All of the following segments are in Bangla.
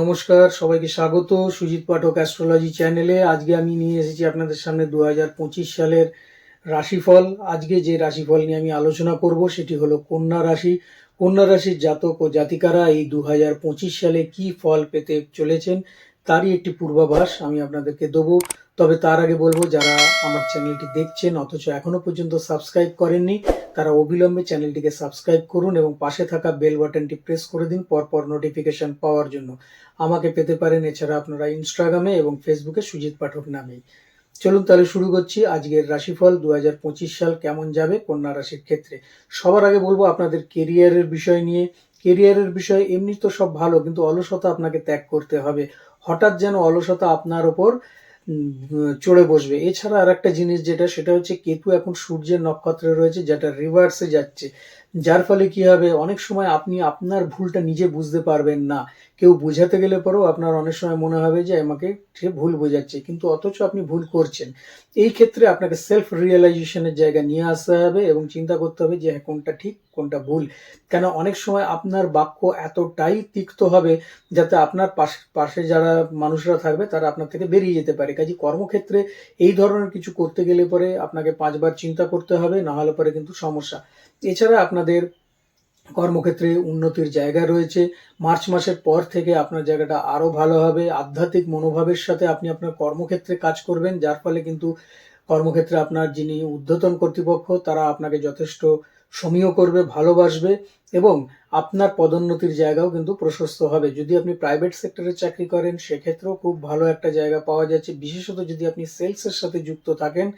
নমস্কার, সবাইকে স্বাগত সুজিত পাঠক অ্যাস্ট্রোলজি চ্যানেলে। আজকে আমি নিয়ে এসেছি আপনাদের সামনে দু হাজার পঁচিশ সালের রাশিফল। আজকে যে রাশিফল নিয়ে আমি আলোচনা করব সেটি হলো কন্যা রাশি। কন্যা রাশির জাতক ও জাতিকারা এই দু হাজার পঁচিশ সালে কি ফল পেতে চলেছেন, তারই একটি পূর্বাভাস আমি আপনাদেরকে দেবো। তবে তার আগে বলব, যারা আমার চ্যানেলটি দেখছেন, অথচ এখনও পর্যন্ত সাবস্ক্রাইব করেননি, তারা অবিলম্বে চ্যানেলটিকে সাবস্ক্রাইব করুন এবং পাশে থাকা বেল বাটনটি প্রেস করে দিন পরপর নোটিফিকেশন পাওয়ার জন্য। আমাকে পেতে পারেন এছাড়া আপনারা ইনস্টাগ্রামে এবং ফেসবুকে সুজিত পাঠক নামেই। চলুন তাহলে শুরু করছি আজকের রাশিফল দু হাজার পঁচিশ সাল কেমন যাবে কন্যা রাশির ক্ষেত্রে। সবার আগে বলব আপনাদের কেরিয়ারের বিষয় নিয়ে। কেরিয়ারের বিষয় এমনি তো সব ভালো, কিন্তু অলসতা আপনাকে ত্যাগ করতে হবে। হঠাৎ যেন অলসতা আপনার ওপর চড়ে বসবে। এছাড়া আর একটা জিনিস যেটা, সেটা হচ্ছে কেতু এখন সূর্যের নক্ষত্রে রয়েছে, যেটা রিভার্সে যাচ্ছে। যার ফলে কি হবে? অনেক সময় আপনি আপনার ভুলটা নিজে বুঝতে পারবেন না। কেউ বোঝাতে গেলে পরেও আপনার অনেক সময় মনে হবে যে আমাকে সে ভুল বোঝাচ্ছে, কিন্তু অথচ আপনি ভুল করছেন। এই ক্ষেত্রে আপনাকে সেলফ রিয়েলাইজেশনের জায়গা নিয়ে আসতে হবে এবং চিন্তা করতে হবে যে হ্যাঁ কোনটা ঠিক, কোনটা ভুল। কেন অনেক সময় আপনার বাক্য এতটাই তিক্ত হবে যাতে আপনার পাশে পাশে যারা মানুষরা থাকবে তারা আপনার থেকে বেরিয়ে যেতে পারে। কাজে কর্মক্ষেত্রে এই ধরনের কিছু করতে গেলে পরে আপনাকে পাঁচবার চিন্তা করতে হবে, না হলে পরে কিন্তু সমস্যা। এছাড়া আপনাদের কর্মক্ষেত্রে উন্নতির জায়গা রয়েছে। মার্চ মাসের পর থেকে আপনার জায়গাটা আরও ভালো হবে। আধ্যাত্মিক মনোভাবের সাথে আপনি আপনার কর্মক্ষেত্রে কাজ করবেন, যার ফলে কিন্তু কর্মক্ষেত্রে আপনার যিনি ঊর্ধ্বতন কর্তৃপক্ষ, তারা আপনাকে যথেষ্ট সমীহ করবে, ভালোবাসবে এবং আপনার পদোন্নতির জায়গাও কিন্তু প্রশস্ত হবে। যদি আপনি প্রাইভেট সেক্টরে চাকরি করেন, সেক্ষেত্রেও খুব ভালো একটা জায়গা পাওয়া যাচ্ছে। বিশেষত যদি আপনি সেলসের সাথে যুক্ত থাকেন,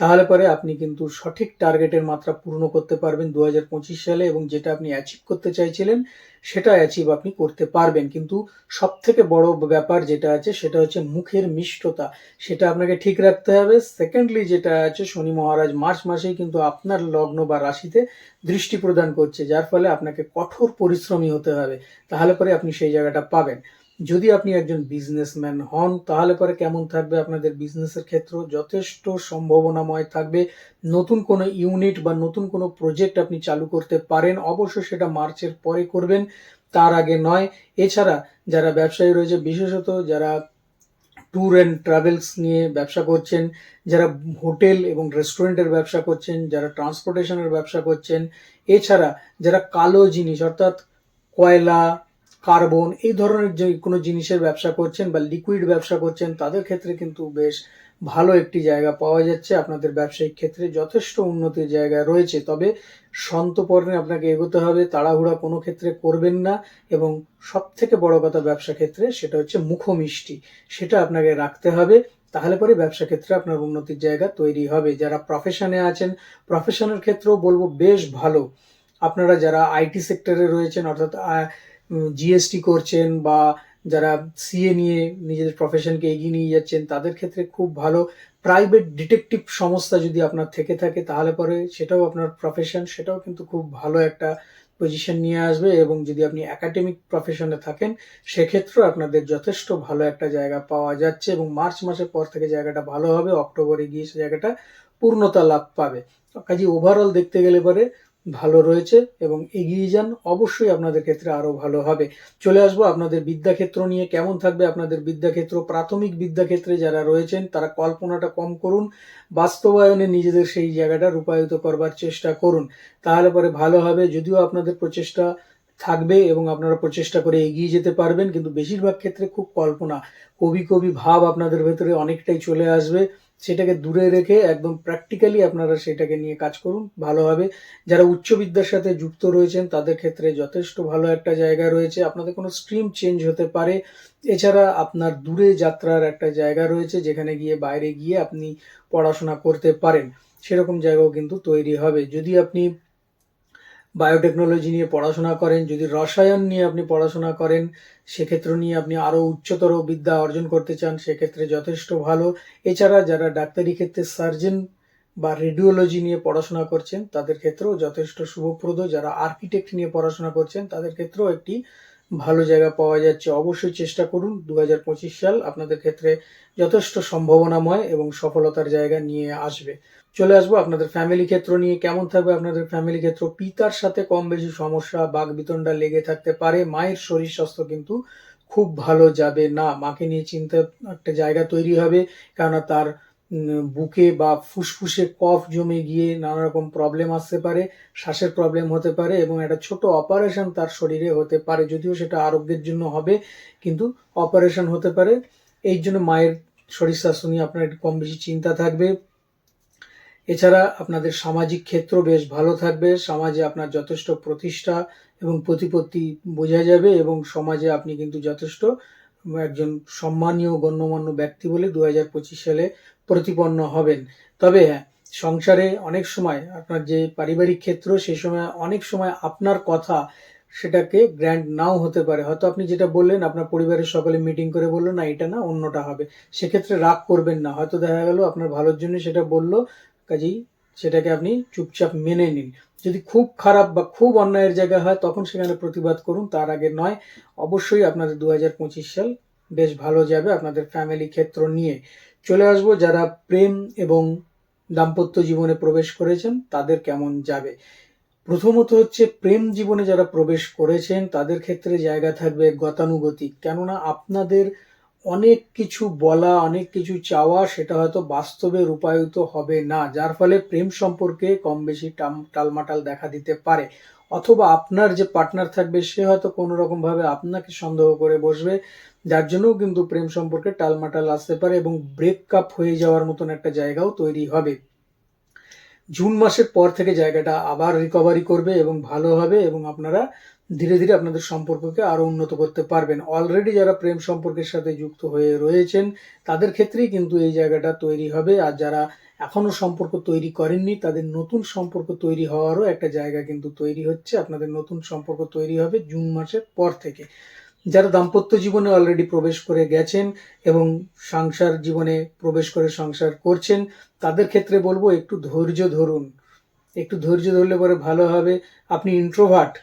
তাহলে পরে আপনি কিন্তু সঠিক টার্গেটের মাত্রা পূর্ণ করতে পারবেন দু হাজার পঁচিশ সালে এবং যেটা আপনি অ্যাচিভ করতে চাইছিলেন, সেটা অ্যাচিভ আপনি করতে পারবেন। কিন্তু সব থেকে বড় ব্যাপার যেটা আছে, সেটা হচ্ছে মুখের মিষ্টতা। সেটা আপনাকে ঠিক রাখতে হবে। সেকেন্ডলি যেটা আছে, শনি মহারাজ মার্চ মাসেই কিন্তু আপনার লগ্ন বা রাশিতে দৃষ্টি প্রদান করছে, যার ফলে আপনাকে কঠোর পরিশ্রমী হতে হবে, তাহলে পরে আপনি সেই জায়গাটা পাবেন। যদি আপনি একজন বিজনেসম্যান হন, তাহলে পরে কেমন থাকবে আপনাদের বিজনেসের ক্ষেত্র? যথেষ্ট সম্ভাবনাময় থাকবে। নতুন কোনো ইউনিট বা নতুন কোনো প্রজেক্ট আপনি চালু করতে পারেন, অবশ্য সেটা মার্চের পরে করবেন, তার আগে নয়। এছাড়া যারা ব্যবসায়ী রয়েছে, বিশেষত যারা ট্যুর অ্যান্ড ট্রাভেলস নিয়ে ব্যবসা করছেন, যারা হোটেল এবং রেস্টুরেন্টের ব্যবসা করছেন, যারা ট্রান্সপোর্টেশনের ব্যবসা করছেন, এছাড়া যারা কালো জিনিস, অর্থাৎ কয়লা, কার্বন, এই ধরনের যে কোনো জিনিসের ব্যবসা করছেন বা লিকুইড ব্যবসা করছেন, তাদের ক্ষেত্রে কিন্তু বেশ ভালো একটি জায়গা পাওয়া যাচ্ছে, আপনাদের ব্যবসায়িক ক্ষেত্রে যথেষ্ট উন্নতির জায়গা রয়েছে, তবে সন্তপর্ণে আপনাকে এগোতে হবে, তাড়াহুড়া কোনো ক্ষেত্রে করবেন না, এবং সব থেকে বড় কথা ব্যবসা ক্ষেত্রে সেটা হচ্ছে মুখমিষ্টি, সেটা আপনাকে রাখতে হবে, তাহলে পরে ব্যবসা ক্ষেত্রে আপনার উন্নতির জায়গা তৈরি হবে। যারা প্রফেশনে আছেন প্রফেশনের ক্ষেত্রেও বলব বেশ ভালো। আপনারা যারা আইটি সেক্টরে রয়েছেন, অর্থাৎ জিএসটি করছেন বা যারা সিএ নিয়ে নিজেদের প্রফেশনকে এগিয়ে নিয়ে যাচ্ছেন, তাদের ক্ষেত্রে খুব ভালো। প্রাইভেট ডিটেকটিভ সংস্থা যদি আপনার থেকে থাকে, তাহলে পরে সেটাও আপনার প্রফেশন সেটাও কিন্তু খুব ভালো একটা পজিশন নিয়ে আসবে। এবং যদি আপনি একাডেমিক প্রফেশনে থাকেন, সেক্ষেত্রেও আপনাদের যথেষ্ট ভালো একটা জায়গা পাওয়া যাচ্ছে। এবং মার্চ মাসের পর থেকে জায়গাটা ভালো হবে, অক্টোবরে গিয়ে সে জায়গাটা পূর্ণতা লাভ পাবে। কাজে ওভারঅল দেখতে গেলে পরে ভালো রয়েছে এবং এগিয়ে যান, অবশ্যই আপনাদের ক্ষেত্রে আরও ভালো হবে। চলে আসব আপনাদের বিদ্যাক্ষেত্র নিয়ে। কেমন থাকবে আপনাদের বিদ্যাক্ষেত্র? প্রাথমিক বিদ্যাক্ষেত্রে যারা রয়েছেন, তারা কল্পনাটা কম করুন, বাস্তবায়নে নিজেদের সেই জায়গাটা রূপায়িত করবার চেষ্টা করুন। তাহলে পরে ভালো হবে, যদিও আপনাদের প্রচেষ্টা থাকবে এবং আপনারা প্রচেষ্টা করে এগিয়ে যেতে পারবেন, কিন্তু বেশিরভাগ ক্ষেত্রে খুব কল্পনা। কবি কবি ভাব আপনাদের ভেতরে অনেকটাই চলে আসবে। সেটাকে দূরে রেখে একদম প্র্যাকটিক্যালি আপনারা সেটাকে নিয়ে কাজ করুন ভালোভাবে যারা উচ্চ বিদ্যার সাথে যুক্ত রয়েছেন, তাদের ক্ষেত্রে যথেষ্ট ভালো একটা জায়গা রয়েছে। আপনাদের কোনো স্ট্রিম চেঞ্জ হতে পারে। এছাড়া আপনার দূরে যাত্রার একটা জায়গা রয়েছে, যেখানে গিয়ে বাইরে গিয়ে আপনি পড়াশোনা করতে পারেন। সেরকম জায়গাও কিন্তু তৈরি হবে। যদি আপনি বায়োটেকনোলজি নিয়ে পড়াশোনা করেন, যদি রসায়ন নিয়ে আপনি পড়াশোনা করেন, সেক্ষেত্র নিয়ে আপনি আরও উচ্চতর বিদ্যা অর্জন করতে চান, সেক্ষেত্রে যথেষ্ট ভালো। এছাড়া যারা ডাক্তারি ক্ষেত্রে সার্জন বা রেডিওলজি নিয়ে পড়াশোনা করছেন, তাদের ক্ষেত্রেও যথেষ্ট শুভপ্রদ। যারা আর্কিটেক্ট নিয়ে পড়াশোনা করছেন, তাদের ক্ষেত্রেও একটি ভালো জায়গা পাওয়া যাচ্ছে, অবশ্যই চেষ্টা করুন। দু হাজার পঁচিশ সাল আপনাদের ক্ষেত্রে যথেষ্ট সম্ভাবনাময় এবং সফলতার জায়গা নিয়ে আসবে। চলে আসব আপনাদের ফ্যামিলি ক্ষেত্র নিয়ে। কেমন থাকবে আপনাদের ফ্যামিলি ক্ষেত্র? পিতার সাথে কম বেশি সমস্যা, বাঘ বিতণ্ডা লেগে থাকতে পারে। মায়ের শরীর স্বাস্থ্য কিন্তু খুব ভালো যাবে না। মাকে নিয়ে চিন্তা একটা জায়গা তৈরি হবে, কেননা তার বুকে বা ফুসফুসে কফ জমে গিয়ে নানা রকম প্রবলেম আসতে পারে, শ্বাসের প্রবলেম হতে পারে এবং একটা ছোট অপারেশন তার শরীরে হতে পারে। যদিও সেটা আরোগ্যের জন্য হবে, কিন্তু অপারেশন হতে পারে। এই জন্য মায়ের শরীর স্বাস্থ্য নিয়ে আপনার একটু কম বেশি চিন্তা থাকবে। এছাড়া আপনাদের সামাজিক ক্ষেত্র বেশ ভালো থাকবে। সমাজে আপনার যথেষ্ট প্রতিষ্ঠা এবং প্রতিপত্তি বোঝা যাবে এবং সমাজে আপনি কিন্তু যথেষ্ট একজন সম্মানীয় গণ্যমান্য ব্যক্তি বলে দু হাজার পঁচিশ সালে প্রতিপন্ন হবেন। তবে হ্যাঁ সংসারে অনেক সময় আপনার যে পারিবারিক ক্ষেত্র সেই সময় অনেক সময় আপনার কথা সেটাকে গ্র্যান্ড নাও হতে পারে। হয়তো আপনি যেটা বললেন, আপনার পরিবারের সকলে মিটিং করে বলল, না, এটা না, অন্যটা হবে। সেক্ষেত্রে রাগ করবেন না। হয়তো দেখা গেল আপনার ভালোর জন্য সেটা বলল, কাজেই সেটাকে আপনি চুপচাপ মেনে নিন। যদি খুব খারাপ বা খুব অন্যায়ের জায়গা হয়, তখন সেখানে প্রতিবাদ করুন। তার আগে নয়, অবশ্যই আপনাদের দু হাজার পঁচিশ সাল বেশ ভালো যাবে আপনাদের ফ্যামিলি ক্ষেত্র নিয়ে। চলে আসব যারা প্রেম এবং দাম্পত্য জীবনে প্রবেশ করেছেন, তাদের কেমন যাবে? প্রথমত হচ্ছে প্রেম জীবনে যারা প্রবেশ করেছেন, তাদের ক্ষেত্রে জায়গা থাকবে গতানুগতিক। কেননা আপনাদের অনেক কিছু বলা, অনেক কিছু চাওয়া, সেটা হয়তো বাস্তবে রূপায়িত হবে না, যার ফলে প্রেম সম্পর্কে কম বেশি টালমাটাল দেখা দিতে পারে। অথবা আপনার যে পার্টনার থাকবে, সে হয়তো কোনো রকম ভাবে আপনাকে সন্দেহ করে বসবে। যার জন্যও কিন্তু প্রেম সম্পর্কে টালমাটাল আসতে পারে এবং ব্রেকআপ হয়ে যাওয়ার মতন একটা জায়গাও তৈরি হবে। জুন মাসের পর থেকে জায়গাটা আবার রিকভারি করবে এবং ভালো হবে এবং আপনারা ধীরে ধীরে আপনাদের সম্পর্ককে আরও উন্নত করতে পারবেন। অলরেডি যারা প্রেম সম্পর্কের সাথে যুক্ত হয়ে রয়েছেন, তাদের ক্ষেত্রেই কিন্তু এই জায়গাটা তৈরি হবে। আর যারা এখনও সম্পর্ক তৈরি করেননি, তাদের নতুন সম্পর্ক তৈরি হওয়ারও একটা জায়গা কিন্তু তৈরি হচ্ছে। আপনাদের নতুন সম্পর্ক তৈরি হবে জুন মাসের পর থেকে। যারা দাম্পত্য জীবনে অলরেডি প্রবেশ করে গেছেন এবং সংসার জীবনে প্রবেশ করে সংসার করছেন, তাদের ক্ষেত্রে বলব একটু ধৈর্য ধরুন। একটু ধৈর্য ধরলে পরে ভালো হবে। আপনি ইন্ট্রোভার্ট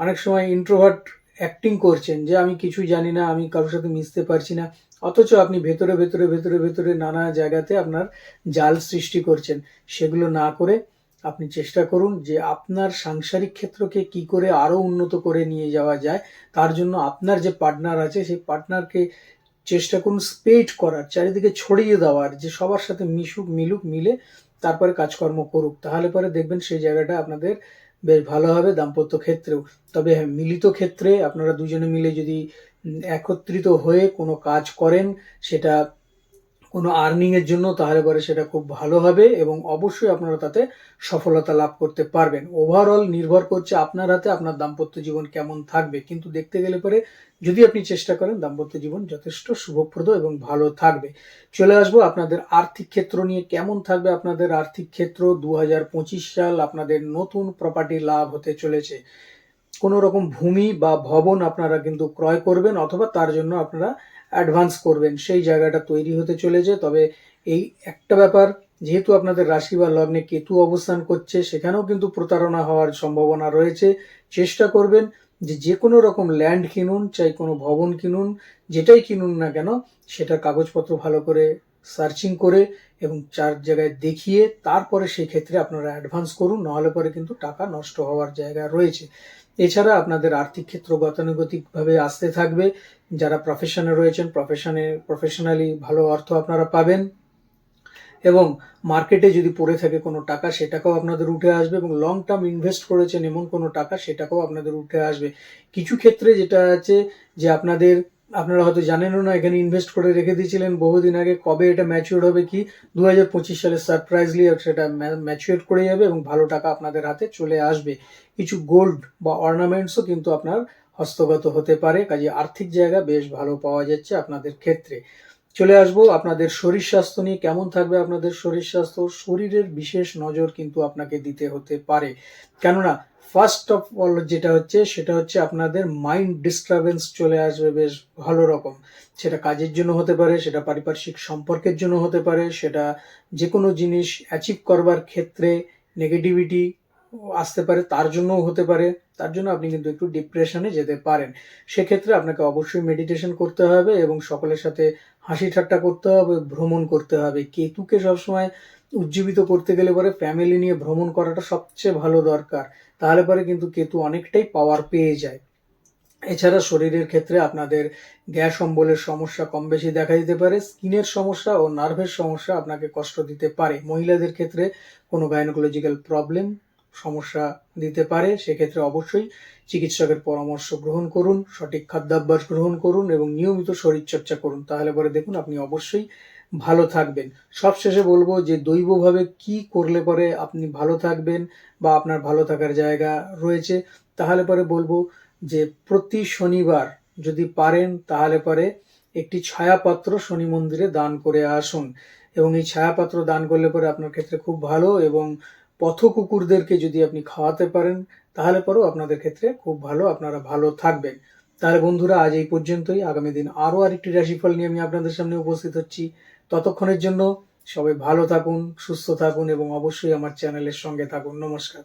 অনেক সময় ইন্ট্রোভার্ট অ্যাক্টিং করছেন যে আমি কিছু জানি না, আমি কারোর সাথে মিশতে পারছি না। অথচ আপনি ভেতরে ভেতরে ভেতরে ভেতরে নানা জায়গাতে আপনার জাল সৃষ্টি করছেন। সেগুলো না করে আপনি চেষ্টা করুন যে আপনার সাংসারিক ক্ষেত্রকে কি করে আরও উন্নত করে নিয়ে যাওয়া যায়। তার জন্য আপনার যে পার্টনার আছে, সেই পার্টনারকে চেষ্টা করুন স্পেড করার, চারিদিকে ছড়িয়ে দেওয়ার, যে সবার সাথে মিশুক, মিলুক, মিলে তারপরে কাজকর্ম করুক। তাহলে পরে দেখবেন সেই জায়গাটা আপনাদের বেশ ভালো হবে, দাম্পত্য ক্ষেত্রেও। তবে হ্যাঁ মিলিত ক্ষেত্রে আপনারা দুজনে মিলে যদি একত্রিত হয়ে কোনো কাজ করেন, সেটা কোনো আর্নিং এর জন্য, তাহলে পরে সেটা খুব ভালো হবে এবং অবশ্যই আপনারা তাতে সফলতা লাভ করতে পারবেন। ওভারঅল নির্ভর করছে আপনার হাতে আপনার দাম্পত্য জীবন কেমন থাকবে। কিন্তু দেখতে গেলে পরে যদি আপনি চেষ্টা করেন, দাম্পত্য জীবন যথেষ্ট শুভপ্রদ এবং ভালো থাকবে। চলে আসব আপনাদের আর্থিক ক্ষেত্র নিয়ে। কেমন থাকবে আপনাদের আর্থিক ক্ষেত্র? দু হাজার পঁচিশ সাল আপনাদের নতুন প্রপার্টি লাভ হতে চলেছে। কোনো রকম ভূমি বা ভবন আপনারা কিন্তু ক্রয় করবেন অথবা তার জন্য আপনারা অ্যাডভান্স করবেন, সেই জায়গাটা তৈরি হতে চলেছে। তবে এই একটা ব্যাপার, যেহেতু আপনাদের রাশি বা লগ্নে কেতু অবস্থান করছে, সেখানেও কিন্তু প্রতারণা হওয়ার সম্ভাবনা রয়েছে। চেষ্টা করবেন যে যে কোনো রকম ল্যান্ড কিনুন, চাই কোনো ভবন কিনুন, যেটাই কিনুন না কেন, সেটার কাগজপত্র ভালো করে সার্চিং করে এবং চার জায়গায় দেখিয়ে তারপরে সেই ক্ষেত্রে আপনারা অ্যাডভান্স করুন, নাহলে পরে কিন্তু টাকা নষ্ট হওয়ার জায়গা রয়েছে। এছাড়া আপনাদের আর্থিক ক্ষেত্র গতানুগতিকভাবে আসতে থাকবে। যারা প্রফেশনে রয়েছেন প্রফেশনে প্রফেশনালি ভালো অর্থ আপনারা পাবেন। এবং মার্কেটে যদি পড়ে থাকে কোনো টাকা, সেটাকেও আপনাদের উঠে আসবে এবং লং টার্ম ইনভেস্ট করেছেন এমন কোনো টাকা, সেটাকেও আপনাদের উঠে আসবে। কিছু ক্ষেত্রে যেটা আছে যে আপনাদের আপনারা হয়তো জানেনও না, এখানে ইনভেস্ট করে রেখে দিয়েছিলেন। বহুদিন আগে কবে এটা ম্যাচিওর হবে কি? দু হাজার পঁচিশ সালে সারপ্রাইজলি সেটা ম্যাচিওর করে যাবে এবং ভালো টাকা আপনাদের হাতে চলে আসবে। কিছু গোল্ড বা অর্নামেন্টসও কিন্তু আপনার হস্তগত হতে পারে, কাজে আর্থিক জায়গা বেশ ভালো পাওয়া যাচ্ছে আপনাদের ক্ষেত্রে। চলে আসব আপনাদের শরীর স্বাস্থ্য নিয়ে, কেমন থাকবে আপনাদের শরীর স্বাস্থ্য? শরীরের বিশেষ নজর কিন্তু আপনাকে দিতে হতে পারে। কেননা ফার্স্ট অফ অল যেটা হচ্ছে, সেটা হচ্ছে আপনাদের মাইন্ড ডিস্টারবেন্স চলে আসবে বেশ ভালো রকম। সেটা কাজের জন্য হতে পারে, সেটা পারিপার্শ্বিক সম্পর্কের জন্য হতে পারে, সেটা যে কোনো জিনিস অ্যাচিভ করবার ক্ষেত্রে নেগেটিভিটি আসতে পারে, তার জন্যও হতে পারে। তার জন্য আপনি কিন্তু একটু ডিপ্রেশনে যেতে পারেন। সেক্ষেত্রে আপনাকে অবশ্যই মেডিটেশন করতে হবে এবং সকলের সাথে হাসি ঠাট্টা করতে হবে, ভ্রমণ করতে হবে। কেতুকে সবসময় উজ্জীবিত করতে গেলে পরে ফ্যামিলি নিয়ে ভ্রমণ করাটা সবচেয়ে ভালো দরকার। তাহলে পরে কিন্তু কেতু অনেকটাই পাওয়ার পেয়ে যায়। এছাড়া শরীরের ক্ষেত্রে আপনাদের গ্যাস, অম্বলের সমস্যা কম বেশি দেখা দিতে পারে। স্কিনের সমস্যা ও নার্ভের সমস্যা আপনাকে কষ্ট দিতে পারে। মহিলাদের ক্ষেত্রে কোনো গাইনোকোলজিক্যাল প্রবলেম সমস্যা দিতে পারে। সেক্ষেত্রে অবশ্যই চিকিৎসকের পরামর্শ গ্রহণ করুন, সঠিক খাদ্যাভ্যাস গ্রহণ করুন এবং নিয়মিত শরীরচর্চা করুন। তাহলে পরে দেখুন আপনি অবশ্যই ভালো থাকবেন। সবশেষে বলব যে দৈবভাবে কি করলে পরে আপনি ভালো থাকবেন বা আপনার ভালো থাকার জায়গা রয়েছে, তাহলে পরে বলব যে প্রতি শনিবার যদি পারেন, তাহলে পরে একটি ছায়াপাত্র শনি মন্দিরে দান করে আসুন। এবং এই ছায়াপাত্র দান করলে পরে আপনার ক্ষেত্রে খুব ভালো এবং পথ কুকুরদেরকে যদি আপনি খাওয়াতে পারেন, তাহলে পরেও আপনাদের ক্ষেত্রে খুব ভালো, আপনারা ভালো থাকবেন। তাহলে বন্ধুরা, আজ এই পর্যন্তই। আগামী দিন আরও আরেকটি রাশিফল নিয়ে আমি আপনাদের সামনে উপস্থিত হচ্ছি। ততক্ষণের জন্য সবাই ভালো থাকুন সুস্থ থাকুন এবং অবশ্যই আমার চ্যানেলের সঙ্গে থাকুন। নমস্কার।